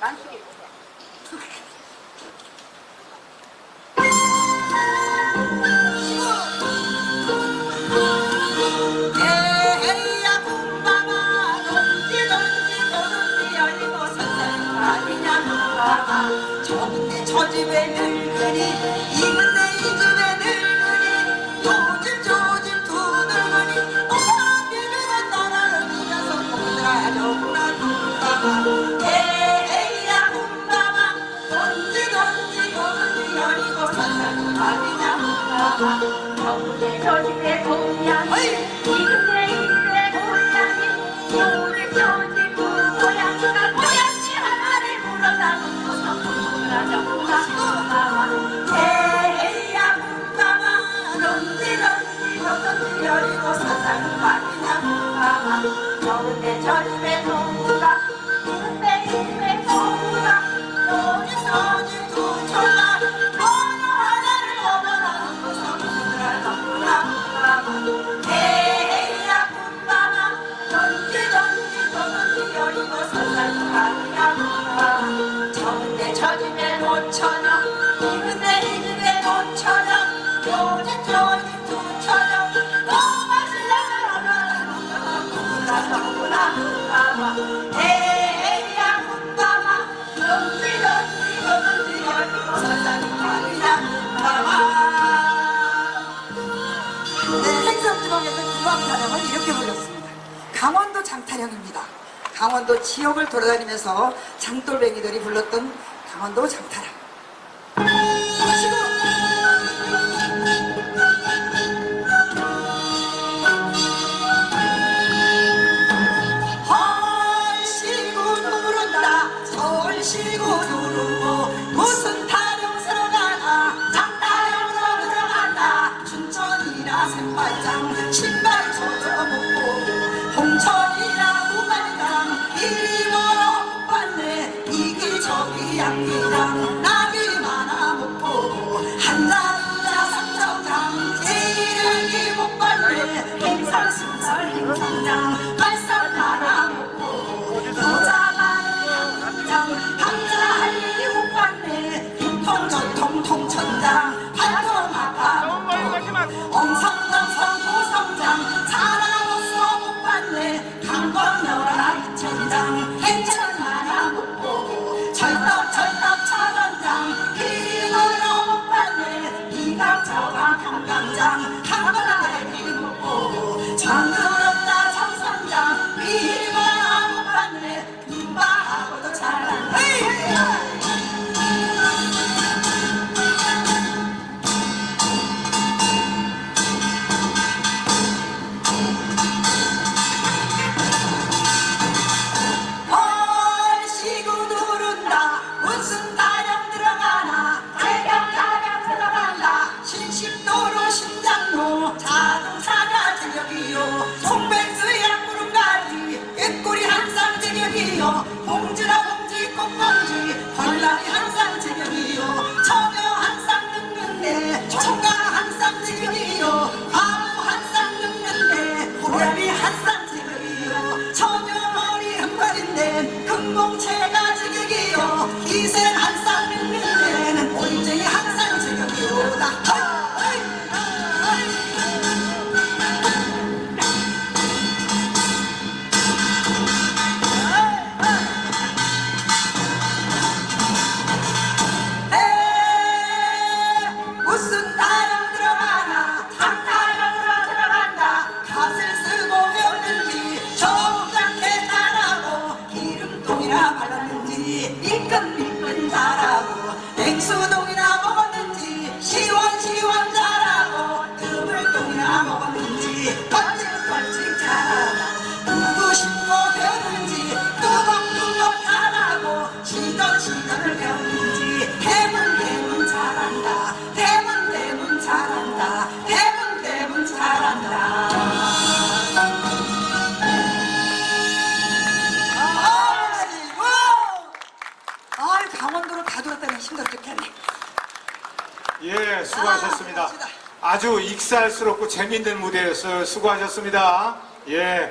난식이 저 집에 늙으니 이은 조심해 공양이 이근대 이근대 공양이 강원도 장타령입니다. 강원도 지역을 돌아다니면서 장돌뱅이들이 불렀던 강원도 장타령. i'm down, chill. 全倒计 상당히 힘들었겠네. 예, 수고하셨습니다. 아, 아, 아, 아 아주 익살스럽고 재미있는 무대였어요. 수고하셨습니다. 예.